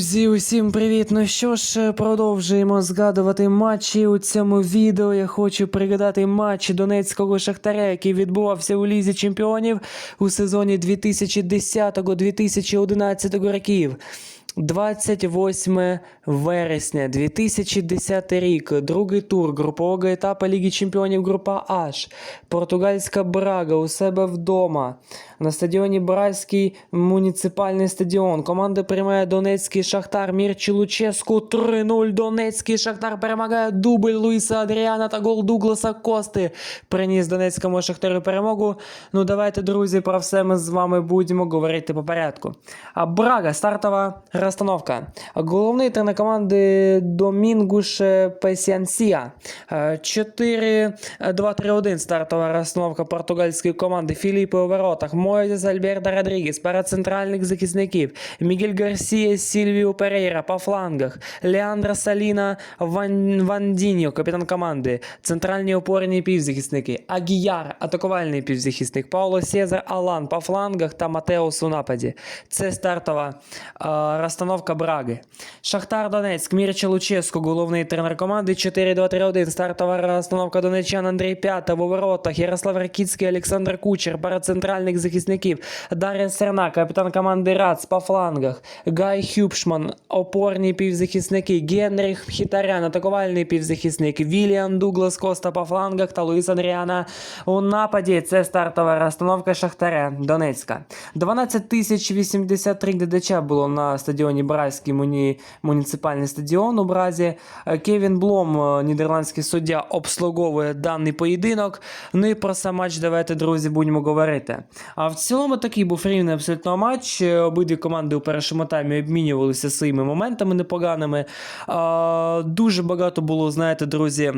Друзі, усім привіт! Ну що ж, продовжуємо згадувати матчі. У цьому відео я хочу пригадати матч Донецького Шахтаря, який відбувався у Лізі Чемпіонів у сезоні 2010-2011 років. 28 вересня 2010 рік, другий тур групового етапу Ліги Чемпіонів група H. Португальська Брага у себе вдома. На стадіоні Бразький муніципальний стадіон. Команда приймає Донецький Шахтар. Мірчі Луческу 3-0. Донецький Шахтар перемагає дубль Луїса Адріана та гол Дугласа Кости. Приніс Донецькому Шахтарю перемогу. Ну давайте, друзі, про все ми з вами будемо говорити по порядку. А Брага, стартова розстановка. Головний тренер команди Домінгуш Песянсія. 4-2-3-1 стартова розстановка португальської команди. Філіппе у воротах. Моїзес Альберто Родрігес. Пара центральних захисників. Мігель Гарсія, Сільвіо Перейра по флангах. Леандро Саліна, Ван, Вандіньо, капітан команди. Центральні опорні півзахисники. Агіяр, атакувальний півзахисник. Пауло Сезар, Алан по флангах та Матеус у нападі. Це стартова е, розстановка Браги. Шахтар Донецьк, Мірча Луческо, головний тренер команди 4-2-3-1. Стартова розстановка донечан Андрій П'ята в воротах. Ярослав Ракіцький, Олександр Кучер, пара центральних захисників. Дар'я Серна, капітан команди Рац по флангах. Гай Хюбшман, опорні півзахисники. Генріх Хітарян, атакувальний півзахисник. Вільям Дуглас Коста по флангах та Луїс Андріана у нападі. Це стартова розстановка Шахтаря Донецька. 12 тисяч 83 глядача було на стадіоні Бразький муні... муніципальний стадіон у Бразі. Е, Кевін Блом, е, нідерландський суддя, обслуговує даний поєдинок. Ну і про сам матч давайте, друзі, будемо говорити. А в цілому такий був рівний абсолютно матч. Е, Обидві команди у першому таймі обмінювалися своїми моментами непоганими. А, Дуже багато було, знаєте, друзі.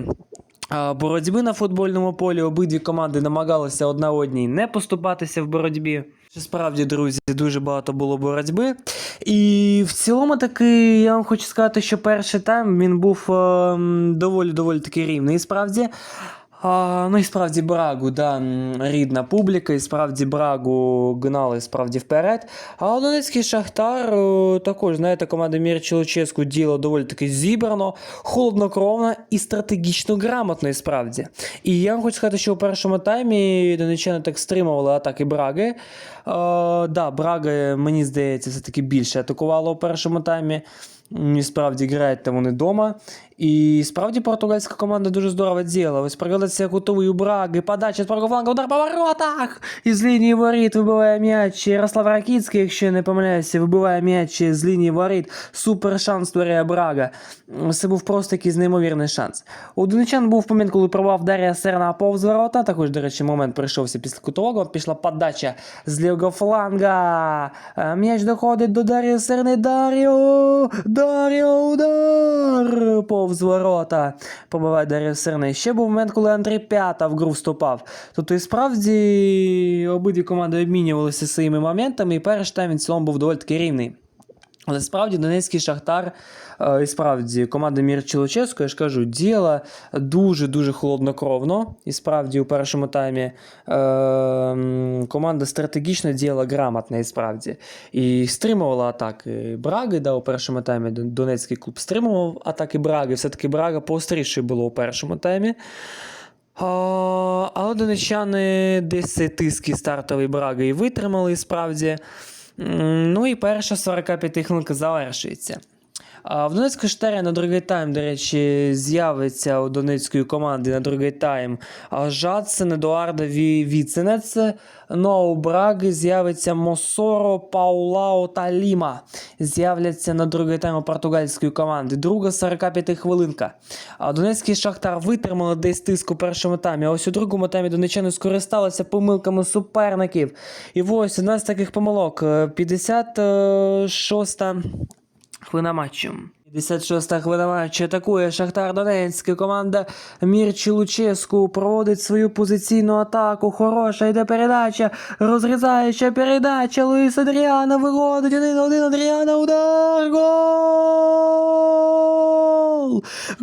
Боротьби на футбольному полі обидві команди намагалися одна одній не поступатися в боротьбі. Що Справді, друзі, дуже багато було боротьби. І в цілому таки я вам хочу сказати, що перший тайм він був ем, доволі доволі таки рівний. Справді. А, ну і справді Брагу, да, рідна публіка, і справді Брагу гнали справді вперед. А Донецький Шахтар е, також, знаєте, команда Мірчі Луческу діла доволі таки зібрано, холоднокровно і стратегічно грамотно, і справді. І я вам хочу сказати, що у першому таймі донечани так стримували атаки Браги. Е, да, Брага, мені здається, все-таки більше атакувала у першому таймі. Справді грають там вони вдома. І справді португальська команда дуже здорово діяла. Ось пригодиться кутовий у Браги, подача з правого флангу, удар по воротах! Із лінії воріт вибиває м'яч. Ярослав Ракіцький, якщо я не помиляюся, вибиває м'яч з лінії воріт. Супер шанс створює Брага. Це був просто якийсь неймовірний шанс. У Донечан був момент, коли пробував Дар'я Серна повз ворота. Також, до речі, момент прийшовся після кутового. Пішла подача з лівого фланга. Е, М'яч доходить до Дар'я Серни. Дар'ю! Дар'ю удар! Повз ворота. Побиває Дар'я Сирний. Ще був момент, коли Андрій П'ята в гру вступав. Тобто, і справді обидві команди обмінювалися своїми моментами, і перший тайм в цілому був доволі таки рівний. Але справді Донецький Шахтар, е, і справді команда Мірчі Луческо, я ж кажу, діяла дуже-дуже холоднокровно. І справді у першому таймі е, команда стратегічно діяла грамотно, і справді. І стримувала атаки Браги. Да, у першому таймі Донецький клуб стримував атаки Браги. Все-таки Брага поостріше було у першому таймі. Але донечани десь цей тиски стартовий Браги і витримали, і справді. Ну і перша 45 хвилинка завершується. В Донецької Штарі на другий тайм, до речі, з'явиться у донецької команди на другий тайм Жадсен, Едуарда Ві- Віценец. Ну а з'явиться Мосоро, Паулао та Ліма. З'являться на другий тайм у португальської команди. Друга 45 хвилинка. Донецький Шахтар витримали десь тиск у першому таймі. Ось у другому таймі донечани скористалися помилками суперників. І ось одна з таких помилок. Е, 56 хвилина матчу. 56-та хвилина матчу атакує Шахтар Донецький. Команда Мірчі Луческу проводить свою позиційну атаку. Хороша йде передача. Розрізаюча передача. Луїс Адріана виходить. 1-1 Адріана. Удар. Гол!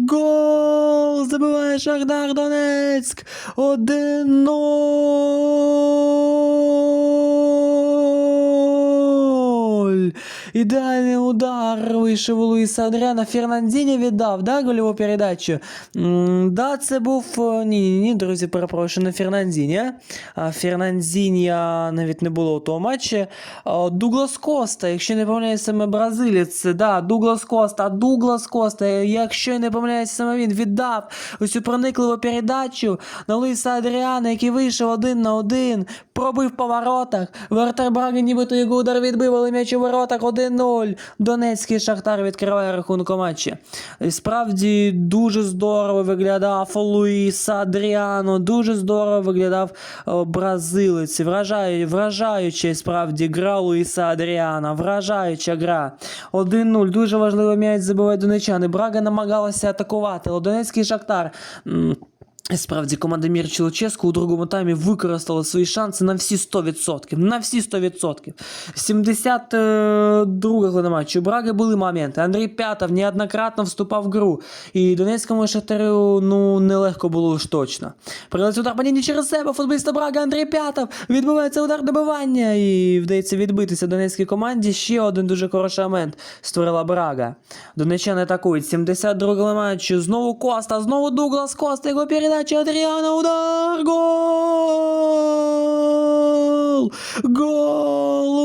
Гол! Забиває Шахтар Донецьк. 1-0. 2-0. Ідеальний удар вийшов у Луїса Адріана. Фернандіні віддав, да, гольову передачу? М, да, це був. е, Ні, ні, друзі, перепрошую, не Фернандіні. А Фернандінія навіть не було у тому матчі. А, Дуглас Коста, якщо не помиляюся, саме бразилець, да, Дуглас Коста, Дуглас Коста, якщо не помиляюся, саме він віддав цю проникливу передачу на Луїса Адріана, який вийшов один на один, пробив по воротах. Вратар Браги нібито його удар відбив, але м'яч у воротах 1-0. Донецький Шахтар відкриває рахунок у матчі. І справді дуже здорово виглядав Луїс Адріано, дуже здорово виглядав бразилець. Вражаю, вражаюча справді гра Луїса Адріана, вражаюча гра. 1-0, дуже важливо м'яч забивають донечани. Брага намагалася атакувати, Донецький Шахтар. Справді, команда Мірчі Луческу у другому таймі використала свої шанси на всі 100%. На всі 100%. 72 хвилина матчу. У Браги були моменти. Андрій П'ятов неоднократно вступав в гру. І Донецькому Шахтарю ну, нелегко було уж точно. Прилетів удар падіння через себе. Футболіста Брага Андрій П'ятов. Відбувається удар добивання. І вдається відбитися Донецькій команді. Ще один дуже хороший момент створила Брага. Донеччани атакують. 72 матчу. Знову Коста. Знову Дуглас Коста. Його передача Адріана. Удар. Гол! Гол!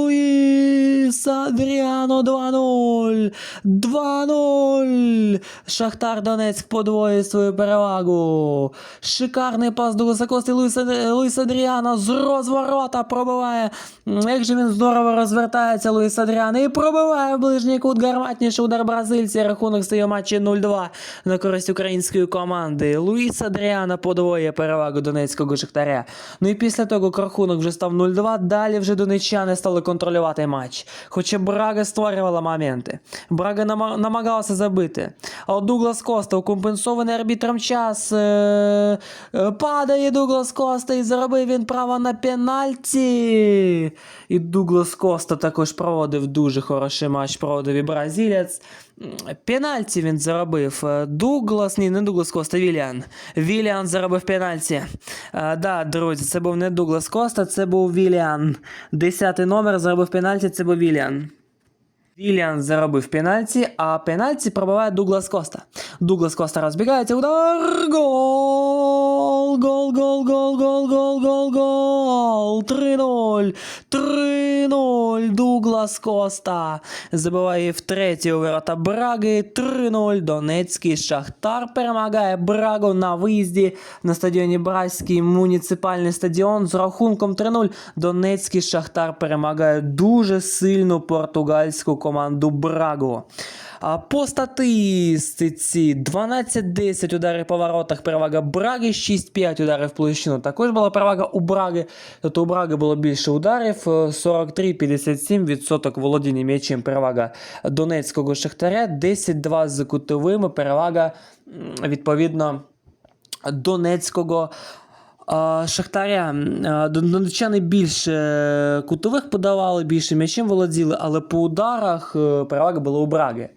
Луїс Адріано 2-0. 2-0. Шахтар Донецьк подвоює свою перевагу. Шикарний пас до високости Луїс, Луїс Адріано з розворота пробиває. Як же він здорово розвертається, Луїс Адріано. І пробиває в ближній кут гарматніший удар бразильця. Рахунок стає матчі 0-2 на користь української команди. Луїс Адріано подвоює перевагу донецького Шахтаря. Ну і після того, рахунок вже став 0-2, далі вже донеччани стали контролювати матч. Хоча Брага створювала моменти. Брага нама- намагалася забити. А от Дуглас Коста у компенсований арбітром час е- е, падає Дуглас Коста і заробив він право на пенальті. І Дуглас Коста також проводив дуже хороший матч, проводив і бразилець. Пенальті він заробив. Е, Дуглас, ні, не Дуглас Коста, Віліан. Віліан заробив пенальті. А, да, друзі, це був не Дуглас Коста, це був Віліан. Десятий номер заробив пенальті, це був Віліан. Віліан заробив пенальті, а пенальті пробиває Дуглас Коста. Дуглас Коста розбігається. Удар! Гол! Гол, гол, гол, гол, гол, гол, гол! 3-0! 3 Карлос Коста забиває втретє у ворота Браги 3-0. Донецький Шахтар перемагає Брагу на виїзді на стадіоні Бразький муніципальний стадіон з рахунком 3-0. Донецький Шахтар перемагає дуже сильну португальську команду Брагу. А по статистиці 12-10 ударів по воротах перевага Браги, 6-5 ударів в площину. Також була перевага у Браги. Тобто у Браги було більше ударів, 43-57% 100% володіння м'ячем перевага Донецького Шахтаря, 10-2 з кутовими перевага відповідно Донецького. Шахтаря донечани більше е, кутових подавали, більше м'ячем володіли, але по ударах е, перевага була у Браги.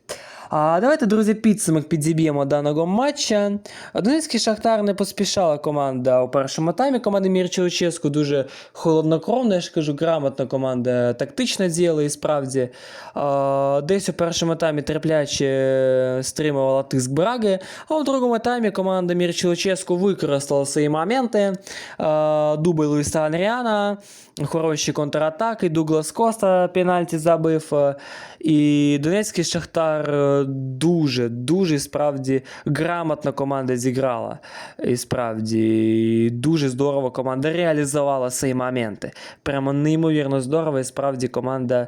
А давайте, друзі, підсумок підзіб'ємо даного матча. Донецький Шахтар не поспішала команда у першому таймі. Команда Мірча Луческу дуже холоднокровна, я ж кажу, грамотна команда тактично діяла і справді. А, десь у першому таймі терпляче стримувала тиск Браги, а у другому таймі команда Мірча Луческу використала свої моменти. А, дубль Луїса Анріана, хороші контратаки, Дуглас Коста пенальті забив. е, І Донецький Шахтар е, Дуже, дуже справді грамотно команда зіграла. І справді дуже здорово команда реалізувала свої моменти. Прямо неймовірно здорово, і справді команда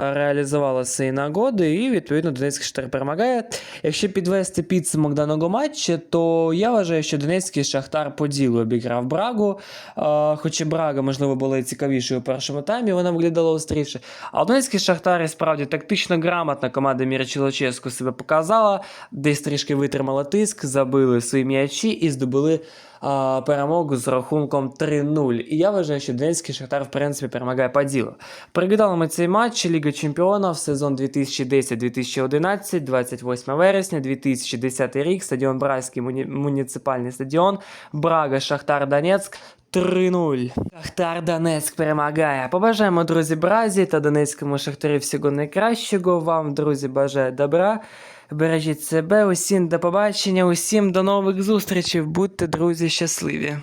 е, реалізувала свої нагоди, і відповідно Донецький Шахтар перемагає. Якщо підвести підсумок даного матчу, то я вважаю, що Донецький Шахтар по ділу обіграв Брагу. Е, Хоча Брага, можливо, була і цікавішою у першому таймі, вона виглядала остріше. А Донецький Шахтар і справді тактично грамотна команда Мірчі Себе показала, десь трішки витримала тиск, забили свої м'ячі і здобули а, перемогу з рахунком 3-0. І я вважаю, що Донецький Шахтар, в принципі, перемагає по ділу. Пригадали цей матч Ліга Чемпіонів сезон 2010-2011, 28 вересня, 2010 рік, стадіон Бразький муні- муніципальний стадіон, Брага, Шахтар Донецьк. 3-0. Шахтар Донецьк перемагає. Побажаємо, друзі, Бразі та Донецькому Шахтарі всього найкращого. Вам, друзі, бажаю добра. Бережіть себе, усім до побачення, усім до нових зустрічей. Будьте, друзі, щасливі.